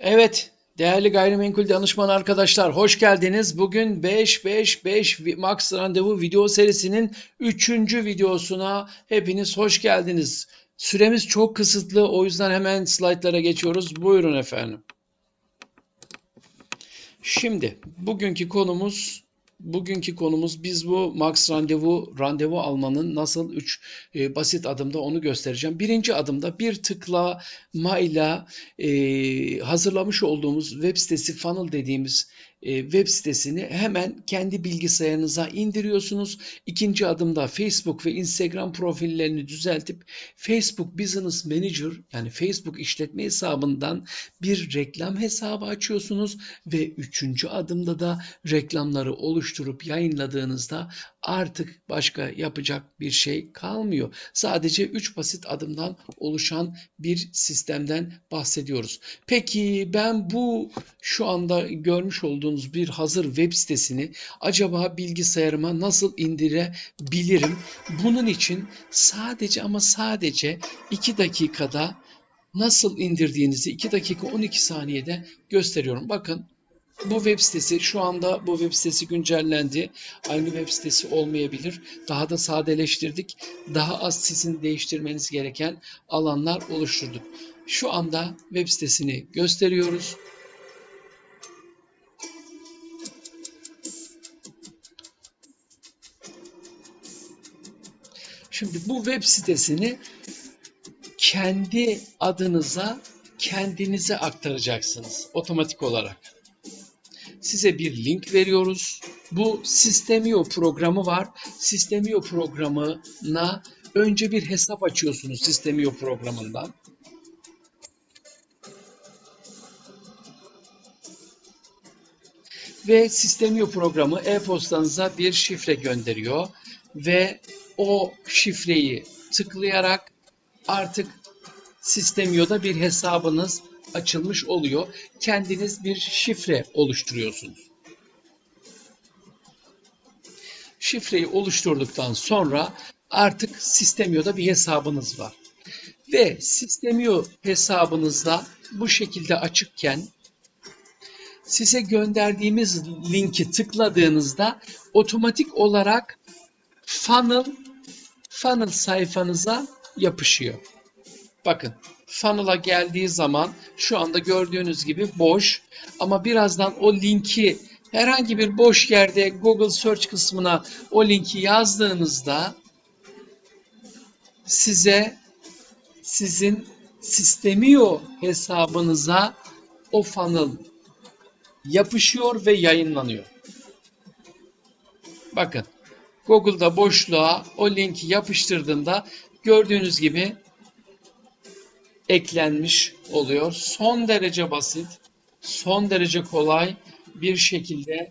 Evet, değerli gayrimenkul danışman arkadaşlar hoş geldiniz. Bugün 555 Max Randevu video serisinin 3. videosuna hepiniz hoş geldiniz. Süremiz çok kısıtlı o yüzden hemen slaytlara geçiyoruz. Buyurun efendim. Şimdi bugünkü konumuz bugünkü konumuz biz bu Max randevu randevu almanın nasıl 3 basit adımda onu göstereceğim. Birinci adımda bir tıklamayla e, hazırlamış olduğumuz web sitesi funnel dediğimiz e, web sitesini hemen kendi bilgisayarınıza indiriyorsunuz. İkinci adımda Facebook ve Instagram profillerini düzeltip Facebook Business Manager yani Facebook işletme hesabından bir reklam hesabı açıyorsunuz ve üçüncü adımda da reklamları oluşturup yayınladığınızda artık başka yapacak bir şey kalmıyor. Sadece 3 basit adımdan oluşan bir sistemden bahsediyoruz. Peki ben bu şu anda görmüş olduğunuz bir hazır web sitesini acaba bilgisayarıma nasıl indirebilirim? Bunun için sadece ama sadece 2 dakikada nasıl indirdiğinizi 2 dakika 12 saniyede gösteriyorum. Bakın bu web sitesi şu anda bu web sitesi güncellendi. Aynı web sitesi olmayabilir. Daha da sadeleştirdik. Daha az sizin değiştirmeniz gereken alanlar oluşturduk. Şu anda web sitesini gösteriyoruz. Şimdi bu web sitesini kendi adınıza kendinize aktaracaksınız otomatik olarak size bir link veriyoruz. Bu Sistemio programı var. Sistemio programına önce bir hesap açıyorsunuz Sistemio programından. Ve Sistemio programı e-postanıza bir şifre gönderiyor ve o şifreyi tıklayarak artık Sistemio'da bir hesabınız açılmış oluyor. Kendiniz bir şifre oluşturuyorsunuz. Şifreyi oluşturduktan sonra artık Sistemio'da bir hesabınız var. Ve Sistemio hesabınızda bu şekilde açıkken size gönderdiğimiz linki tıkladığınızda otomatik olarak funnel funnel sayfanıza yapışıyor. Bakın funnel'a geldiği zaman şu anda gördüğünüz gibi boş ama birazdan o linki herhangi bir boş yerde Google Search kısmına o linki yazdığınızda size sizin Sistemio hesabınıza o funnel yapışıyor ve yayınlanıyor. Bakın Google'da boşluğa o linki yapıştırdığında gördüğünüz gibi eklenmiş oluyor. Son derece basit, son derece kolay bir şekilde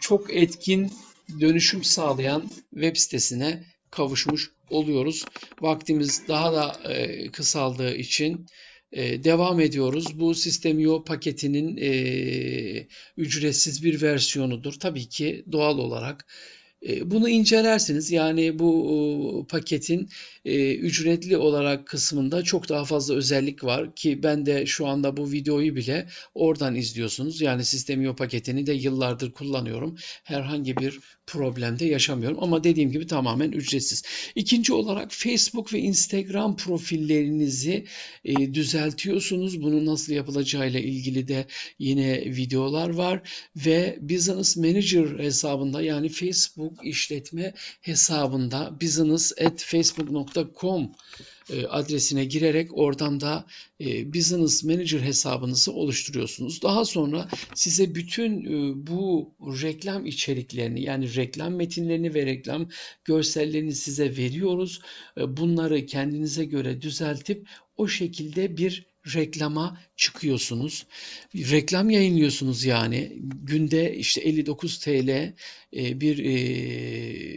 çok etkin dönüşüm sağlayan web sitesine kavuşmuş oluyoruz. Vaktimiz daha da e, kısaldığı için e, devam ediyoruz. Bu Sistemio paketinin e, ücretsiz bir versiyonudur. Tabii ki doğal olarak bunu incelersiniz. Yani bu paketin e, ücretli olarak kısmında çok daha fazla özellik var ki ben de şu anda bu videoyu bile oradan izliyorsunuz. Yani Sistemio paketini de yıllardır kullanıyorum. Herhangi bir problemde yaşamıyorum ama dediğim gibi tamamen ücretsiz. İkinci olarak Facebook ve Instagram profillerinizi e, düzeltiyorsunuz. Bunu nasıl yapılacağıyla ilgili de yine videolar var ve Business Manager hesabında yani Facebook işletme hesabında business@facebook.com e, adresine girerek oradan da e, Business Manager hesabınızı oluşturuyorsunuz. Daha sonra size bütün e, bu reklam içeriklerini yani reklam metinlerini ve reklam görsellerini size veriyoruz. Bunları kendinize göre düzeltip o şekilde bir reklama çıkıyorsunuz. Reklam yayınlıyorsunuz yani. Günde işte 59 TL e, bir e,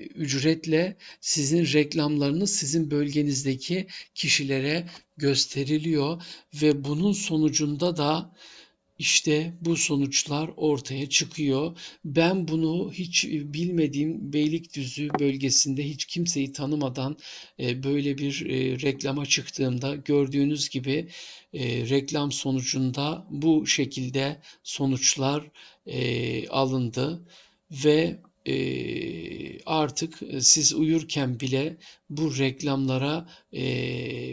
ücretle sizin reklamlarınız sizin bölgenizdeki kişilere gösteriliyor ve bunun sonucunda da işte bu sonuçlar ortaya çıkıyor. Ben bunu hiç bilmediğim Beylikdüzü bölgesinde hiç kimseyi tanımadan e, böyle bir e, reklama çıktığımda gördüğünüz gibi e, reklam sonucunda bu şekilde sonuçlar e, alındı ve e, artık siz uyurken bile bu reklamlara e,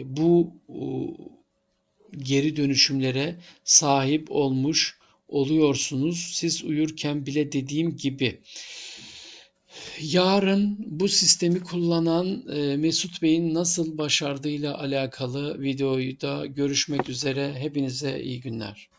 bu geri dönüşümlere sahip olmuş oluyorsunuz. Siz uyurken bile dediğim gibi. Yarın bu sistemi kullanan e, Mesut Bey'in nasıl başardığıyla alakalı videoyu da görüşmek üzere. Hepinize iyi günler.